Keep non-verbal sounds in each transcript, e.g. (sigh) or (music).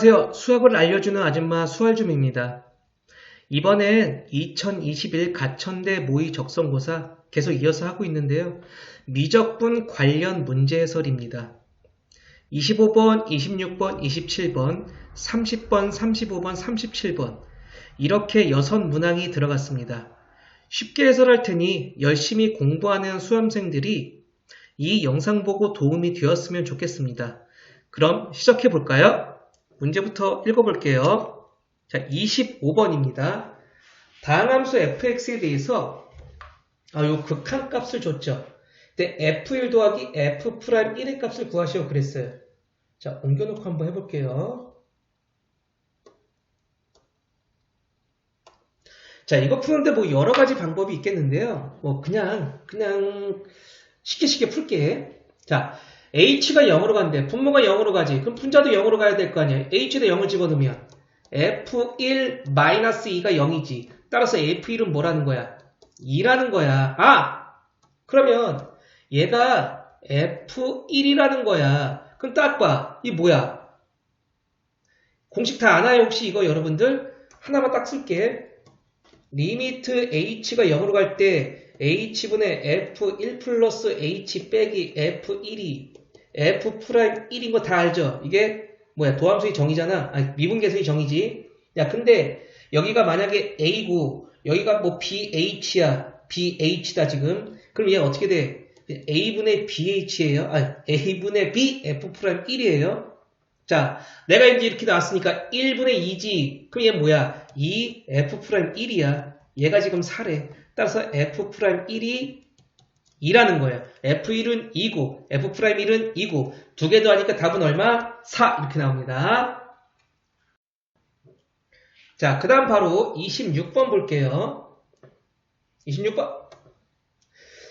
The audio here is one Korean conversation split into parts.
안녕하세요. 수학을 알려주는 아줌마 수알줌입니다. 이번엔 2021 가천대 모의 적성고사 계속 이어서 하고 있는데요. 미적분 관련 문제 해설입니다. 25번, 26번, 27번, 30번, 35번, 37번 이렇게 여섯 문항이 들어갔습니다. 쉽게 해설할 테니 열심히 공부하는 수험생들이 이 영상 보고 도움이 되었으면 좋겠습니다. 그럼 시작해 볼까요? 문제부터 읽어볼게요. 자, 25번입니다. 다항함수 fx에 대해서 아, 요 극한 값을 줬죠. 근데 f1 더하기 f'1의 값을 구하시오 그랬어요. 자, 옮겨놓고 한번 해볼게요. 자, 이거 푸는데 뭐 여러 가지 방법이 있겠는데요. 뭐 그냥 그냥 쉽게 쉽게 풀게. 자, h가 0으로 간대. 분모가 0으로 가지. 그럼 분자도 0으로 가야 될 거 아니야. h에다 0을 집어넣으면 f1-2가 0이지. 따라서 f1은 뭐라는 거야? 2라는 거야. 아! 그러면 얘가 f1이라는 거야. 그럼 딱 봐. 이 뭐야? 공식 다 아나요? 혹시 이거 여러분들? 하나만 딱 쓸게. 리미트 h가 0으로 갈 때 h분의 f1 플러스 h 빼기 f1이 f 프라임 1인 거 다 알죠? 이게 뭐야 도함수의 정의잖아. 아니, 미분계수의 정의지. 야 근데 여기가 만약에 a고 여기가 뭐 bh야. bh다 지금. 그럼 얘 어떻게 돼? a분의 bh예요. 아 a분의 b f 프라임 1이에요. 자, 내가 이제 이렇게 나왔으니까 1분의 2지. 그럼 얘 뭐야? 2 f 프라임 1이야. 얘가 지금 4래. 따라서 f 프라임 1이 2라는 거예요. f1은 2고 f'1은 2고 두 개 더하니까 답은 얼마? 4 이렇게 나옵니다. 자, 그 다음 바로 26번 볼게요. 26번.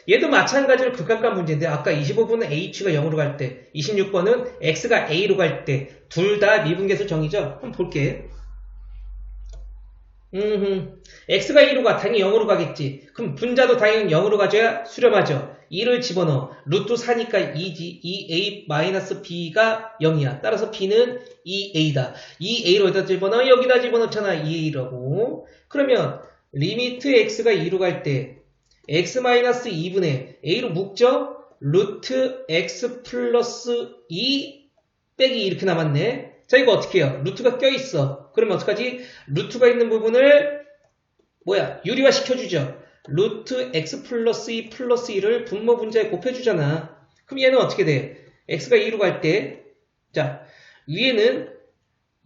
얘도 마찬가지로 극각각 문제인데 아까 25번은 h가 0으로 갈 때, 26번은 x가 a로 갈 때 둘 다 미분계수 정의죠? 한번 볼게. 음, x가 2로 가, 당연히 0으로 가겠지. 그럼 분자도 당연히 0으로 가줘야 수렴하죠. 2를 집어넣어. 루트 4니까 2지. 2a-b가 0이야. 따라서 b는 2a다. 2a로 여기다 집어넣어. 여기다 집어넣잖아. 2a라고. 그러면 리미트 x가 2로 갈 때 x-2분의 a로 묶죠? 루트 x 플러스 2 빼기 이렇게 남았네. 자 이거 어떻게 해요? 루트가 껴있어. 그러면 어떡하지? 루트가 있는 부분을 뭐야? 유리화 시켜주죠. 루트 x 플러스 2 플러스 2를 분모 분자에 곱해주잖아. 그럼 얘는 어떻게 돼? x가 2로 갈 때, 자, 위에는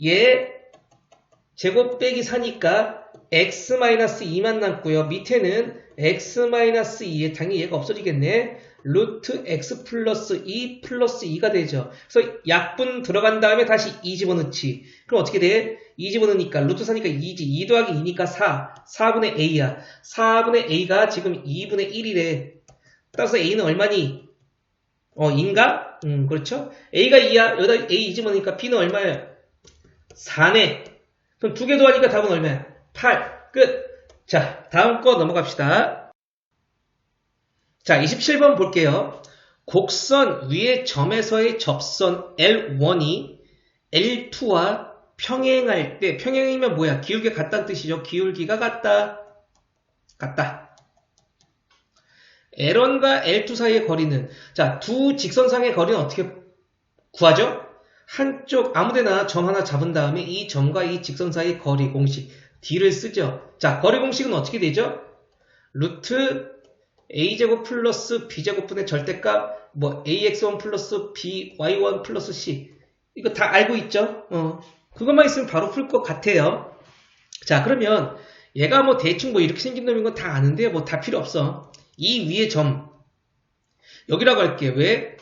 얘 제곱 빼기 4니까 x-2만 남고요. 밑에는 x-2에 당연히 얘가 없어지겠네. 루트 x 플러스 2 플러스 2가 되죠. 그래서 약분 들어간 다음에 다시 2 집어넣지. 그럼 어떻게 돼? 2 집어넣으니까 루트 4니까 2지. 2 더하기 2니까 4. 4분의 a야. 4분의 a가 지금 2분의 1이래. 따라서 a는 얼마니? 어, 인가? 음, 그렇죠? a가 2야. 여기다 a 2 집어넣으니까 b는 얼마야? 4네. 그럼 두 개 더하니까 답은 얼마야? 8. 끝. 자, 다음 거 넘어갑시다. 자, 27번 볼게요. 곡선 위의 점에서의 접선 L1이 L2와 평행할 때, 평행이면 뭐야? 기울기 같다는 뜻이죠. 기울기가 같다. 같다. L1과 L2 사이의 거리는, 자, 두 직선상의 거리는 어떻게 구하죠? 한쪽 아무데나 점 하나 잡은 다음에 이 점과 이 직선 사이의 거리 공식 D를 쓰죠. 자, 거리 공식은 어떻게 되죠? 루트 a제곱 플러스 b제곱분의 절대값 뭐 ax1 플러스 by1 플러스 c 이거 다 알고 있죠? 어, 그것만 있으면 바로 풀 것 같아요. 자, 그러면 얘가 뭐 대충 뭐 이렇게 생긴 놈인 건 다 아는데 뭐 다 필요 없어. 이 위에 점 여기라고 할게. 왜?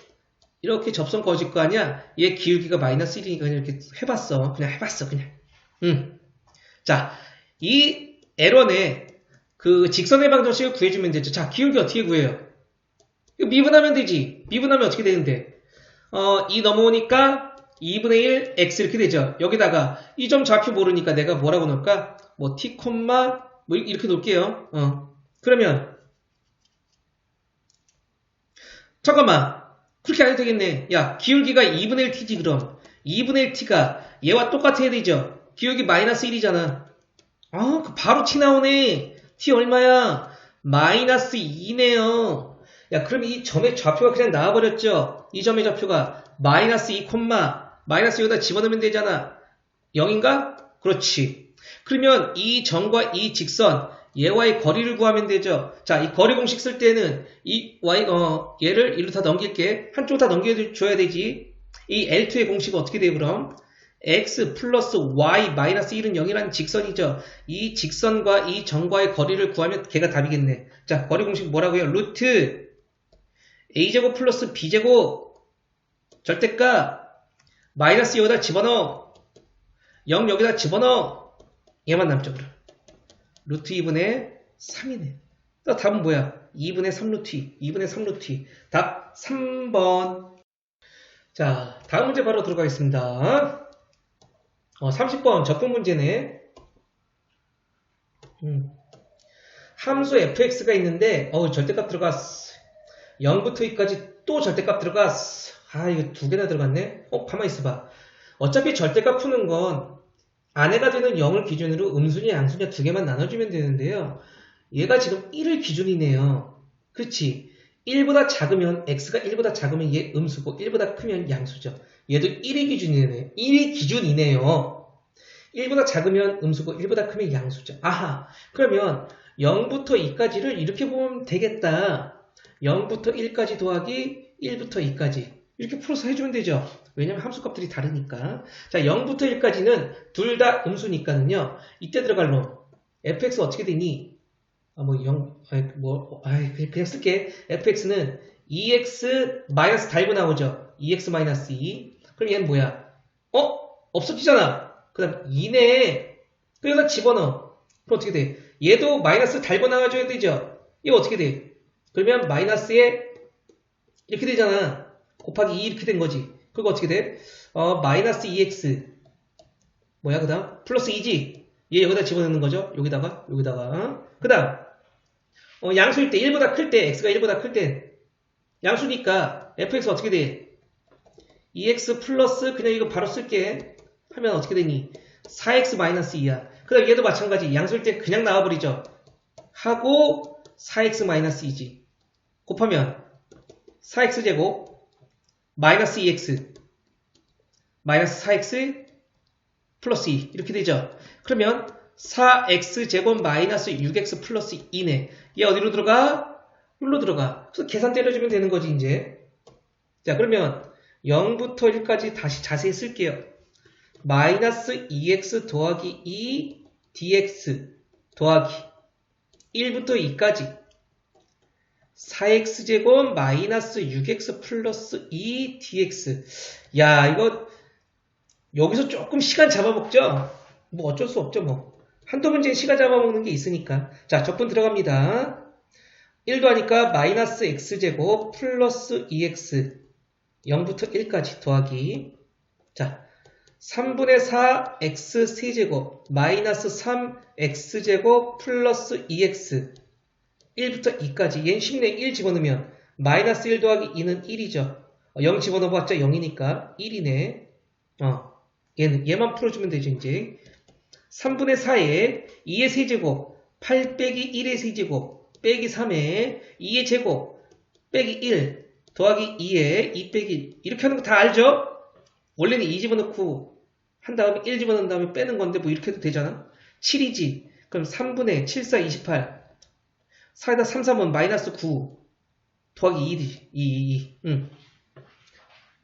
이렇게 접선 꺼질 거 아니야? 얘 기울기가 마이너스 1이니까 그냥 이렇게 해봤어. 그냥 해봤어. 그냥. 응. 자, 이 L1에 그 직선의 방정식을 구해주면 되죠. 자, 기울기 어떻게 구해요? 이거 미분하면 되지. 미분하면 어떻게 되는데? 어, 2 넘어오니까 2분의 1 x 이렇게 되죠. 여기다가 이 점 좌표 모르니까 내가 뭐라고 놓을까? 뭐 t, 뭐 이렇게 놓을게요. 어. 그러면 잠깐만. 그렇게 안 해도 되겠네. 야, 기울기가 2분의 1 t지 그럼. 2분의 1t가 얘와 똑같아야 되죠. 기억이 마이너스 1이잖아. 아, 그 바로 t 나오네. T 얼마야? 마이너스 2네요. 야, 그럼 이 점의 좌표가 그냥 나와버렸죠? 이 점의 좌표가 마이너스 2, 마이너스 여기다 집어넣으면 되잖아. 0인가? 그렇지. 그러면 이 점과 이 직선, 얘와의 거리를 구하면 되죠. 자, 이 거리 공식 쓸 때는 이 y, 어, 얘를 이로 다 넘길게. 한쪽 다 넘겨 줘야 되지. 이 L2의 공식은 어떻게 돼, 그럼? X 플러스 y 마이너스 1은 0이라는 직선이죠. 이 직선과 이 점과의 거리를 구하면 걔가 답이겠네. 자, 거리 공식 뭐라고요? 루트 a제곱 플러스 b제곱 절대값 마이너스 여기다 집어넣어. 0 여기다 집어넣어. 얘만 남죠 루트 2분의 3이네. 또 답은 뭐야? 2분의 3 루트 2 2분의 3 루트 2 답 3번. 자 다음 문제 바로 들어가겠습니다 어, 30번 적분 문제네 음. 함수 fx가 있는데 어 절대값 들어갔어. 0부터 2까지 또 절대값 들어갔어. 아 이거 두 개나 들어갔네? 어 가만 있어봐. 어차피 절대값 푸는 건 안에가 되는 0을 기준으로 음수냐 양수냐 두 개만 나눠주면 되는데요. 얘가 지금 1을 기준이네요. 그렇지 1보다 작으면 x가 1보다 작으면 얘 음수고 1보다 크면 양수죠 얘도 1이 기준이네요 1이 기준이네요 1보다 작으면 음수고 1보다 크면 양수죠 아하 그러면 0부터 2까지를 이렇게 보면 되겠다 0부터 1까지 더하기 1부터 2까지 이렇게 풀어서 해주면 되죠. 왜냐면 함수값들이 다르니까. 자, 0부터 1까지는 둘 다 음수니까는요. 이때 들어갈 놈. fx 어떻게 되니? 아, 뭐 0, 아이, 뭐, 아이, 그냥 쓸게. fx는 2x 마이너스 달고 나오죠. 2x 마이너스 2. 그럼 얘는 뭐야? 어? 없어지잖아. 그 다음 2네. 그래서 집어넣어. 그럼 어떻게 돼? 얘도 마이너스 달고 나와줘야 되죠. 이거 어떻게 돼? 그러면 마이너스에 이렇게 되잖아. 곱하기 2 이렇게 된 거지. 그거 어떻게 돼? 어, 마이너스 2x. 뭐야, 그 다음? 플러스 2지. 얘 여기다 집어넣는 거죠? 여기다가, 여기다가. 그 다음, 어, 양수일 때, 1보다 클 때, x가 1보다 클 때, 양수니까, fx 어떻게 돼? 2x 플러스, 그냥 이거 바로 쓸게. 하면 어떻게 되니? 4x 마이너스 2야. 그 다음 얘도 마찬가지. 양수일 때 그냥 나와버리죠. 하고, 4x 마이너스 2지. 곱하면, 4x제곱, 마이너스 2x 마이너스 4x 플러스 2 이렇게 되죠. 그러면 4x제곱 마이너스 6x 플러스 2네. 얘 어디로 들어가? 여기로 들어가. 그래서 계산 때려주면 되는 거지 이제. 자 그러면 0부터 1까지 다시 자세히 쓸게요. 마이너스 2x 더하기 2 dx 더하기 1부터 2까지 4x제곱 마이너스 6x 플러스 2dx 야 이거 여기서 조금 시간 잡아먹죠 뭐 어쩔 수 없죠 뭐 한두 문제 시간 잡아먹는 게 있으니까. 자 적분 들어갑니다. 1도 하니까 마이너스 x제곱 플러스 2x 0부터 1까지 더하기. 자 3분의 4 x 세제곱 마이너스 3 x제곱 플러스 2x 1부터 2까지. 얘는 쉽네 1 집어넣으면 마이너스 1 더하기 2는 1이죠. 0 집어넣어봤자 0이니까 1이네. 어, 얘는 얘만 풀어주면 되죠 이제 3분의 4에 2의 세제곱 8 빼기 1의 세제곱 빼기 3에 2의 제곱 빼기 1 더하기 2에 2 빼기 1 이렇게 하는 거 다 알죠? 원래는 2 집어넣고 한 다음에 1 집어넣은 다음에 빼는 건데 뭐 이렇게 해도 되잖아 7이지 그럼 3분의 7, 4, 28 4에다 3, 3은 마이너스 9 더하기 2이지. 2, 2, 2. 응.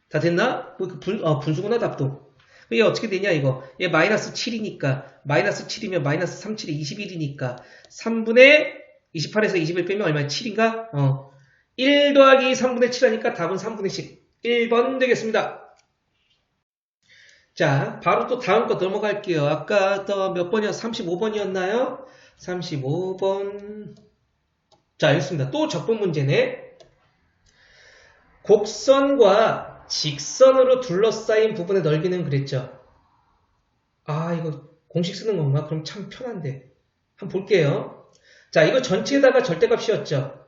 다 됐나? 뭐 분, 어, 분수구나 답도. 얘 어떻게 되냐 이거. 얘 마이너스 7이니까 마이너스 7이면 마이너스 3, 7이 21이니까 3분의 28에서 21 빼면 얼마야? 7인가? 어. 1 더하기 3분의 7 하니까 답은 3분의 10. 1번 되겠습니다. 자, 바로 또 다음 거 넘어갈게요. 아까 또 몇 번이었, 35번이었나요? 35번. 자, 알겠습니다. 또 적분 문제네. 곡선과 직선으로 둘러싸인 부분의 넓이는 그랬죠. 아, 이거 공식 쓰는 건가? 그럼 참 편한데. 한번 볼게요. 자, 이거 전체에다가 절대값이었죠.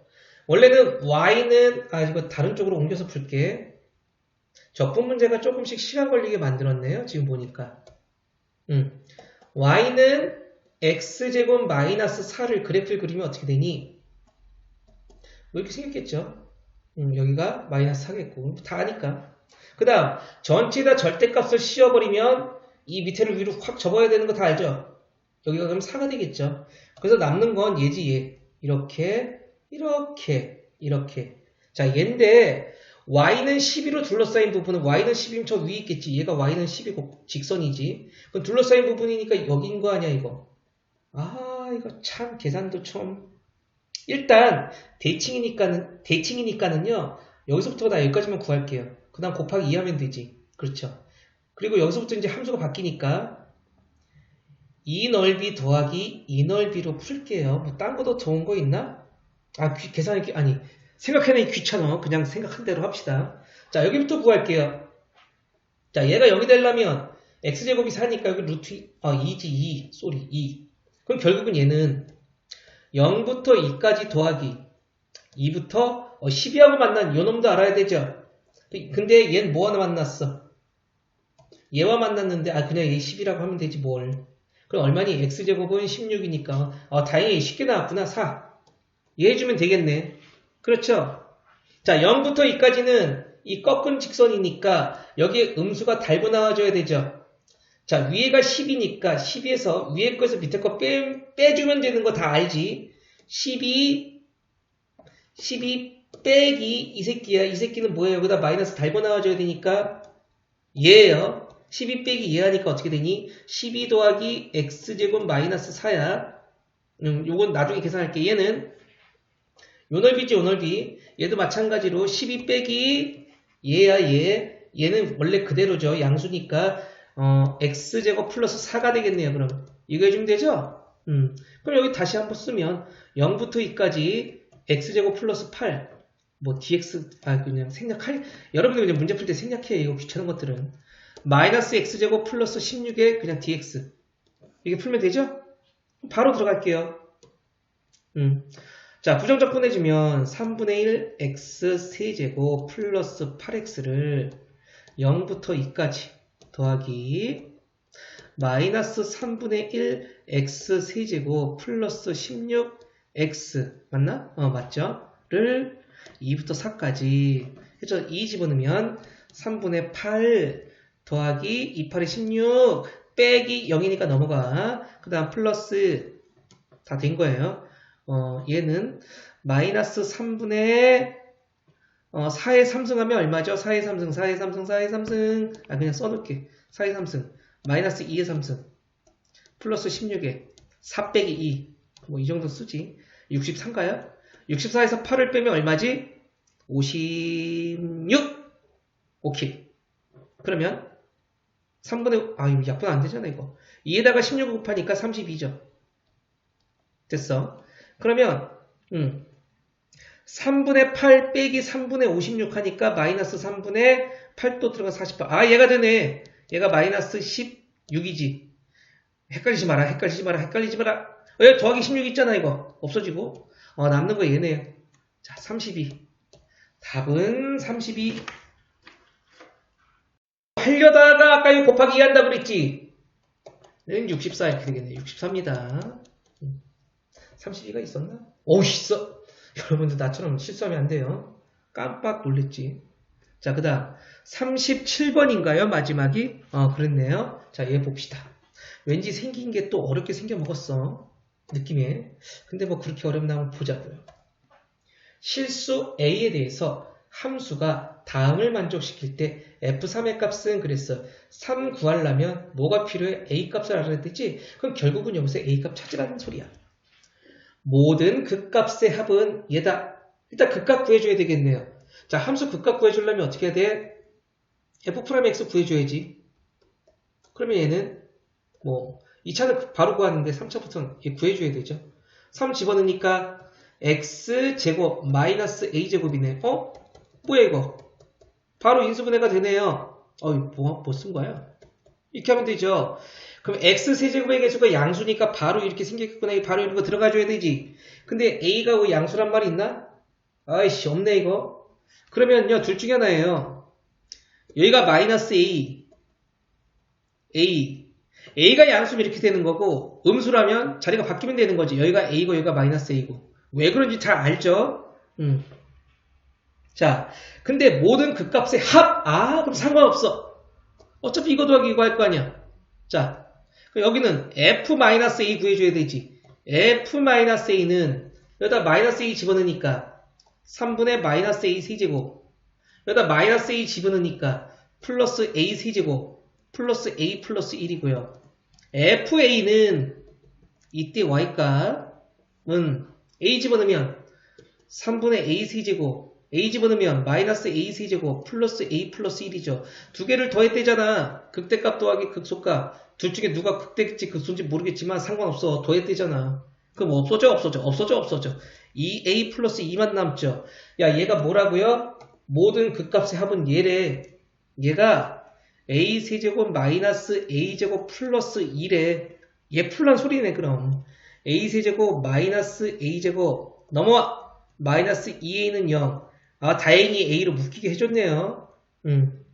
원래는 y는, 아, 이거 다른 쪽으로 옮겨서 풀게. 적분 문제가 조금씩 시간 걸리게 만들었네요. 지금 보니까. 음. y는 x제곱 마이너스 4를 그래프를 그리면 어떻게 되니? 뭐 이렇게 생겼겠죠. 음, 여기가 마이너스 4겠고 다 아니까. 그 다음 전체에다 절대값을 씌워버리면 이 밑에를 위로 확 접어야 되는 거 다 알죠? 여기가 그럼 4가 되겠죠. 그래서 남는 건 얘지 얘. 이렇게 이렇게 이렇게 자 얘인데 y는 12로 둘러싸인 부분은 y는 10이면 저 위에 있겠지. 얘가 y는 10이고 직선이지. 그럼 둘러싸인 부분이니까 여긴 거 아니야 이거. 아 이거 참 계산도 좀 일단 대칭이니까는 대칭이니까는요 여기서부터 나 여기까지만 구할게요. 그 다음 곱하기 2 하면 되지. 그렇죠. 그리고 여기서부터 이제 함수가 바뀌니까 이 넓이 더하기 이 넓이로 풀게요. 뭐 딴 거도 좋은 거 있나? 아 귀- 계산이 아니 생각해내기 귀찮아. 그냥 생각한 대로 합시다. 자 여기부터 구할게요. 자 얘가 0이 되려면 x제곱이 4니까 여기 루트 아 2지 2 쏘리 2 그럼 결국은 얘는 0부터 2까지 더하기 2부터 12하고 만난 요 놈도 알아야 되죠. 근데 얘는 뭐 하나 만났어? 얘와 만났는데 아 그냥 얘 10이라고 하면 되지 뭘. 그럼 얼마니? x제곱은 16이니까 아 다행히 쉽게 나왔구나 4. 얘 해주면 되겠네. 그렇죠? 자 0부터 2까지는 이 꺾은 직선이니까 여기에 음수가 달고 나와줘야 되죠. 자 위에가 10이니까 12에서 위에 거에서 밑에 거 빼, 빼주면 되는 거 다 알지. 12 12 빼기 이 새끼야. 이 새끼는 뭐예요? 여기다 마이너스 달고 나와줘야 되니까 얘예요. 12 빼기 얘 하니까 어떻게 되니? 12 더하기 x제곱 마이너스 4야. 음, 요건 나중에 계산할게. 얘는 요 넓이지 요 넓이. 얘도 마찬가지로 12 빼기 얘야 얘. 얘는 원래 그대로죠. 양수니까 어, x제곱 플러스 4가 되겠네요. 그럼 이거 해주면 되죠? 음, 그럼 여기 다시 한번 쓰면 0부터 2까지 x제곱 플러스 8. 뭐 dx 아 그냥 생략할 여러분들 그냥 문제 풀 때 생략해 이거 귀찮은 것들은 마이너스 x제곱 플러스 16에 그냥 dx 이게 풀면 되죠? 바로 들어갈게요. 음. 자 부정적 보내주면 3분의 1 x 세제곱 플러스 8x를 0부터 2까지 더하기 마이너스 3분의 1 x 세제곱 플러스 16 x 맞나? 어 맞죠? 를 2부터 4까지 해서 2 집어넣으면 3분의 8 더하기 2, 8이 16 빼기 0이니까 넘어가 그 다음 플러스 다 된 거예요 어, 얘는 마이너스 3분의 어, 4의 3승하면 얼마죠? 4의 3승, 4의 3승, 4의 3승. 아 그냥 써놓을게. 4의 3승. 마이너스 2의 3승. 플러스 16에 4 빼기 2 뭐 이 정도 쓰지. 63가요? 64에서 8을 빼면 얼마지? 56 오케이. 그러면 3분의 아 이거 약분 안 되잖아 이거. 2에다가 16을 곱하니까 32죠. 됐어? 그러면 음 3분의 8 빼기 3분의 56 하니까 마이너스 3분의 8도 들어가 48. 아, 얘가 되네. 얘가 마이너스 16이지. 헷갈리지 마라, 헷갈리지 마라, 헷갈리지 마라. 어, 여기 더하기 16 있잖아, 이거. 없어지고. 어, 남는 거 얘네요. 자, 32. 답은 32. 하려다가 아까 이거 곱하기 2 한다 그랬지? 는64 이렇게 되겠네. 63입니다. 32가 있었나? 어우, 있어. 여러분들 나처럼 실수하면 안 돼요. 깜빡 놀랬지. 자, 그 다음 37번인가요? 마지막이? 어, 그랬네요. 자, 얘 봅시다. 왠지 생긴 게 또 어렵게 생겨 먹었어. 느낌에. 근데 뭐 그렇게 어렵나 한번 보자고요. 실수 A에 대해서 함수가 다음을 만족시킬 때 F3의 값은 그랬어. 3 구하려면 뭐가 필요해? A 값을 알아야 되지? 그럼 결국은 여기서 A 값 찾으라는 소리야. 모든 극값의 합은 얘다. 일단 극값 구해줘야 되겠네요. 자, 함수 극값 구해주려면 어떻게 해야 돼? f 프라임 x 구해줘야지. 그러면 얘는 뭐 2차는 바로 구하는데 3차부터는 얘 구해줘야 되죠. 3 집어넣으니까 x 제곱 마이너스 a 제곱이네. 어? 뭐야 이거? 바로 인수분해가 되네요. 어이 뭐, 뭐 쓴 거야? 이렇게 하면 되죠. 그럼 x 세제곱의 개수가 양수니까 바로 이렇게 생겼구나. 바로 이런 거 들어가줘야 되지. 근데 a가 왜 양수란 말이 있나? 아이씨 없네 이거. 그러면요 둘 중에 하나예요. 여기가 마이너스 A, A. A가 양수면 이렇게 되는 거고, 음수라면 자리가 바뀌면 되는 거지. 여기가 A고 여기가 마이너스 A고. 왜 그런지 잘 알죠? 음. 자, 근데 모든 극값의 합, 아, 그럼 상관없어. 어차피 이거 더하기 이거 할 거 아니야. 자, 여기는 F-A 구해줘야 되지. F-A는 여기다 마이너스 A 집어넣으니까 3분의 마이너스 A 세제곱 여기다 마이너스 A 집어넣으니까 플러스 A 세제곱 플러스 A 플러스 1이고요. FA는 이때 Y값은 A 집어넣으면 3분의 A 세제곱 A 집어넣으면 마이너스 A 세제곱 플러스 A 플러스 1이죠. 두 개를 더했대잖아. 극대값 더하기 극소값. 둘 중에 누가 극대인지 극소인지 모르겠지만 상관없어. 더했대잖아. 그럼 없어져 없어져 없어져 없어져. 2A 플러스 2만 남죠. 야 얘가 뭐라고요? 모든 극값의 합은 얘래. 얘가 A 세제곱 마이너스 A제곱 플러스 1에 얘 풀란 소리네 그럼. A 세제곱 마이너스 A제곱 넘어와. 마이너스 2A는 0. 아, 다행히 A로 묶이게 해줬네요. 음.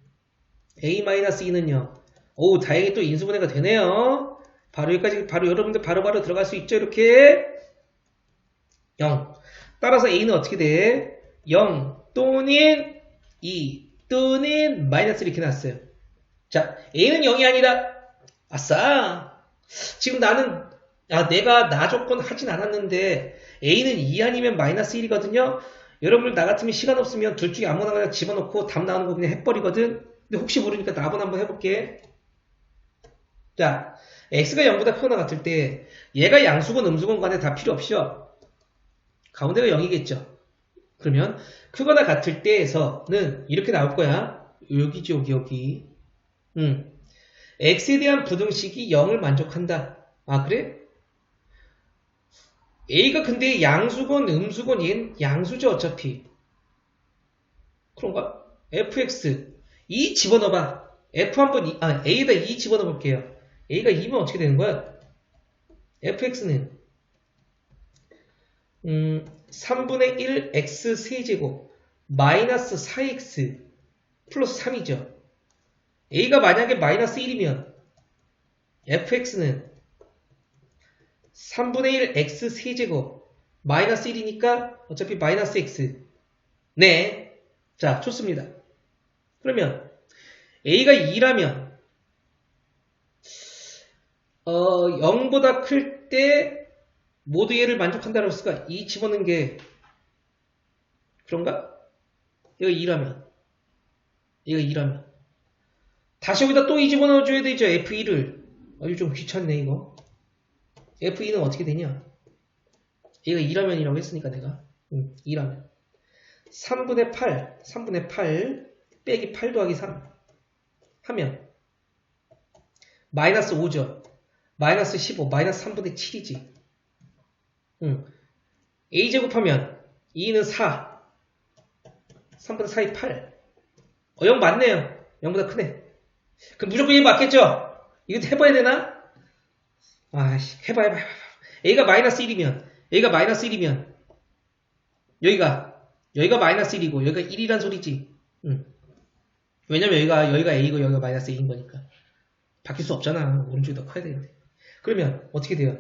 A-2는 0. 오, 다행히 또 인수분해가 되네요. 바로 여기까지, 바로 여러분들 바로바로 바로 들어갈 수 있죠, 이렇게. 0. 따라서 A는 어떻게 돼? 0 또는 2 또는 마이너스 이렇게 났어요. 자, A는 0이 아니다. 아싸. 지금 나는, 아, 내가 나 조건 하진 않았는데, A는 2 아니면 마이너스 1이거든요. 여러분들 나 같으면 시간 없으면 둘 중에 아무나 그냥 집어넣고 답 나오는 거 그냥 해버리거든. 근데 혹시 모르니까 나번 한번 해볼게. 자, x가 0보다 크거나 같을 때 얘가 양수건 음수건 간에 다 필요 없이요. 가운데가 0이겠죠. 그러면 크거나 같을 때에서는 이렇게 나올 거야. 여기지 여기 여기. 음. x에 대한 부등식이 0을 만족한다. 아 그래? A가 근데 양수건, 음수건, 얘는 양수죠, 어차피. 그런가? fx. 2 집어넣어봐. f 한번, 아, A에다 2 집어넣어 볼게요. A가 2면 어떻게 되는 거야? fx는, 음, 3분의 1 x 세제곱, 마이너스 4x, 플러스 3이죠. A가 만약에 마이너스 1이면, fx는 3분의 1 x 세제곱 마이너스 1이니까 어차피 마이너스 x 네. 자, 좋습니다. 그러면 a가 2라면 어, 0보다 클 때 모두 얘를 만족한다고 했을까? 2 집어넣는 게 그런가? 이거 2라면 이거 2라면 다시 여기다 또 2 집어넣어줘야 되죠. F2를 아주 좀 귀찮네 이거 F2는 어떻게 되냐? 얘가 2라면 이라고 했으니까 내가. 응, 2라면. 3분의 8 3분의 8 빼기 8 더하기 3 하면 마이너스 5죠. 마이너스 15 마이너스 3분의 7이지. 응. A제곱하면 2는 4 3분의 4이 8 어, 0 맞네요. 0보다 크네. 그럼 무조건 1 맞겠죠? 이거 해봐야 되나? 아씨, 해봐, 해봐, 해봐. A가 마이너스 1이면, A가 마이너스 1이면, 여기가, 여기가 마이너스 1이고, 여기가 1이란 소리지. 응. 왜냐면 여기가, 여기가 A고, 여기가 마이너스 1인 거니까. 바뀔 수 없잖아. 오른쪽이 더 커야 되는데. 그러면, 어떻게 돼요?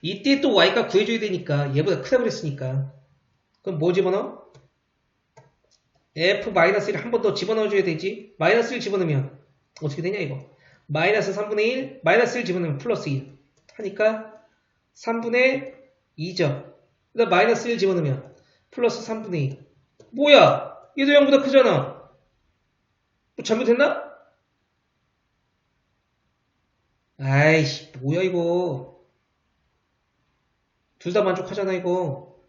이때 또 Y가 구해줘야 되니까, 얘보다 크다고 그랬으니까. 그럼 뭐 집어넣어? F-1을 한 번 더 집어넣어줘야 되지. 마이너스 1 집어넣으면, 어떻게 되냐, 이거. 마이너스 3분의 1, 마이너스 1 집어넣으면 플러스 1. 하니까 3분의 2죠. 그다음 마이너스 1 집어넣으면 플러스 3분의 2. 뭐야? 얘도 0보다 크잖아. 뭐 잘못했나? 아이씨, 뭐야 이거. 둘 다 만족하잖아 이거.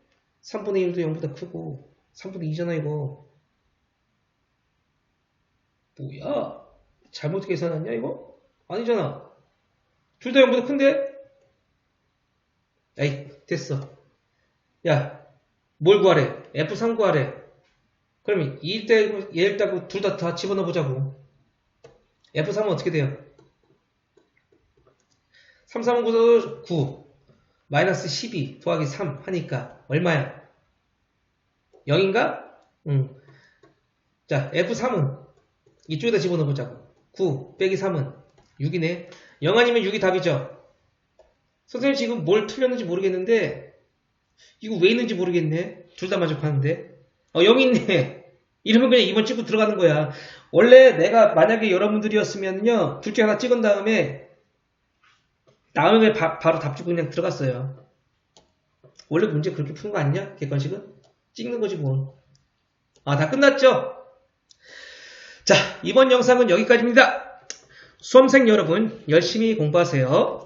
3분의 1도 0보다 크고 3분의 2잖아 이거. 뭐야? 잘못 계산했냐 이거? 아니잖아. 둘 다 0보다 큰데? 에이 됐어 야 뭘 구하래 F3 구하래 그러면 2일 떼고 얘일 떼고 둘 다 다 집어넣어 보자고 F3은 어떻게 돼요 3, 3, 9, 9 마이너스 12 더하기 3 하니까 얼마야 0인가? 응. 자 F3은 이쪽에다 집어넣어 보자고. 9 빼기 3은 6이네. 0 아니면 6이 답이죠. 선생님 지금 뭘 틀렸는지 모르겠는데 이거 왜 있는지 모르겠네. 둘 다 만족하는데. 어, 0이 있네. (laughs) 이러면 그냥 2번 찍고 들어가는 거야. 원래 내가 만약에 여러분들이었으면요. 둘 중에 하나 찍은 다음에 다음에 바, 로답 주고 그냥 들어갔어요. 원래 문제 그렇게 푸는 거 아니냐? 객관식은? 찍는 거지 뭐. 아, 다 끝났죠? 자, 이번 영상은 여기까지입니다. 수험생 여러분, 열심히 공부하세요.